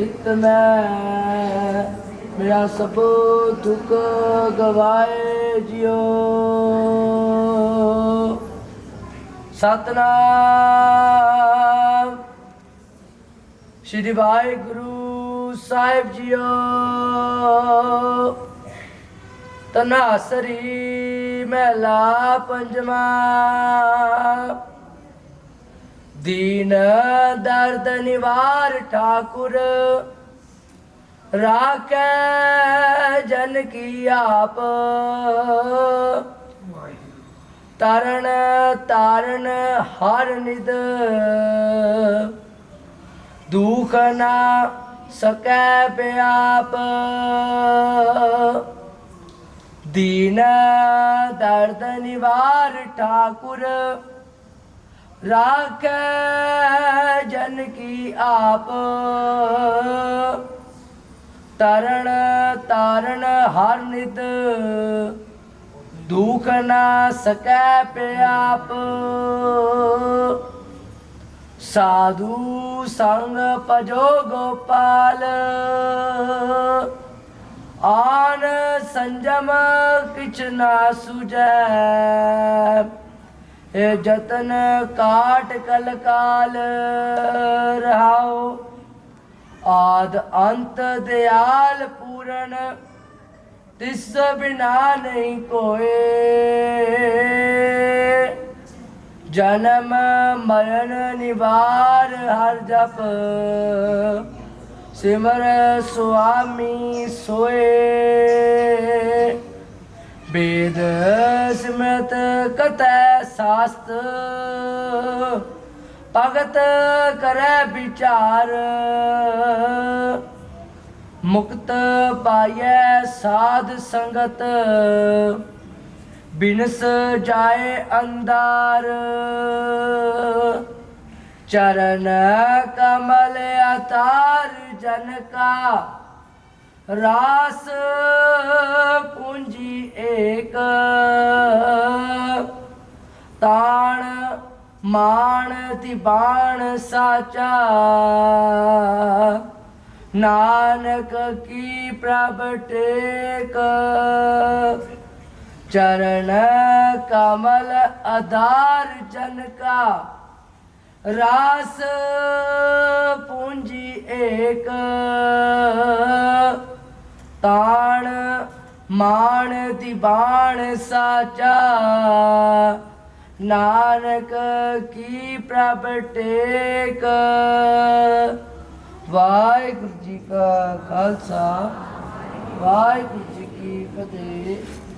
ਚਿਤ ਮੈਂ, ਮੇਰਾ ਸਭ ਦੁੱਖ ਗਵਾਏ ਜਿਓ ਸਤਨਾਮ, ਸ਼੍ਰੀ ਵਾਹਿਗੁਰੂ ਸਾਹਿਬ ਜੀਓ। ਤਨਾਸਰੀ ਮਹਿਲਾ ਪੰਜਵਾ ਦੀਨ ਦਰਦ ਨਿਵਾਰ ਠਾਕੁਰ ਰਾਖੈ ਜਨ ਕੀ ਆਪ ਤਰਨ ਤਾਰਨ ਹਰ ਨਿਦ ਦੁਖ ਨਾ ਸਕੈ ਬਿਆਪ ਦੀਨ ਦਰਦ ਨਿਵਾਰ ਠਾਕੁਰ ਰਾਖੈ ਜਨ ਕੀ ਆਪ। ਤਰਣ ਤਾਰਨ ਹਰ ਨਿਦ ਦੁਖ ਨਾ ਸਕੈ ਪਿਆਪ। ਸਾਧੂ ਸੰਗ ਪਜੋ ਗੋਪਾਲ, ਆਨ ਸੰਜਮ ਕਿਛ ਨਾ ਸੁਜੈ ਜਤਨ ਕਾਟ ਕਲ ਕਾਲ ਰਹਾਓ। ਆਦ ਅੰਤ ਦਿਆਲ ਪੂਰਨ, ਤਿਸ ਬਿਨਾ ਨਹੀਂ ਕੋਏ। ਜਨਮ ਮਰਨ ਨਿਵਾਰ ਹਰ ਜਪ, ਸਿਮਰ ਸੁਆਮੀ ਸੋਏ। ਬੇਦ ਸਿਮਰਤ ਕਤੈ ਸਾਸਤ, ਭਗਤ ਕਰੈ ਵਿਚਾਰ। ਮੁਕਤ ਪਾਇਐ ਸਾਧ ਸੰਗਤ, ਬਿਨਸ ਜਾਏ ਅੰਦਾਰ ਚਰਨ ਕਮਲ ਅਤਾਰ ਜਨ ਕਾ ਰਾਸ ਪੂੰਜੀ ਏਕ, ਤਾਣ ਮਾਣ ਤਿਬਾਣ ਸਾਚਾ। ਨਾਨਕ ਕੀ ਪ੍ਰਭ ਟੇਕ, ਚਰਨ ਕਮਲ ਆਧਾਰ ਜਨ ਕਾ। ਰਾਸ ਪੂੰਜੀ ਏਕ ਤਾਣ ਮਾਣ ਦਿਬਾਣ ਸਾਚਾ। ਨਾਨਕ ਕੀ ਪ੍ਰਭ ਟੇਕ। ਵਾਹਿਗੁਰੂ ਜੀ ਕਾ ਖਾਲਸਾ। ਵਾਹਿਗੁਰੂ ਜੀ ਕੀ ਫਤਿਹ।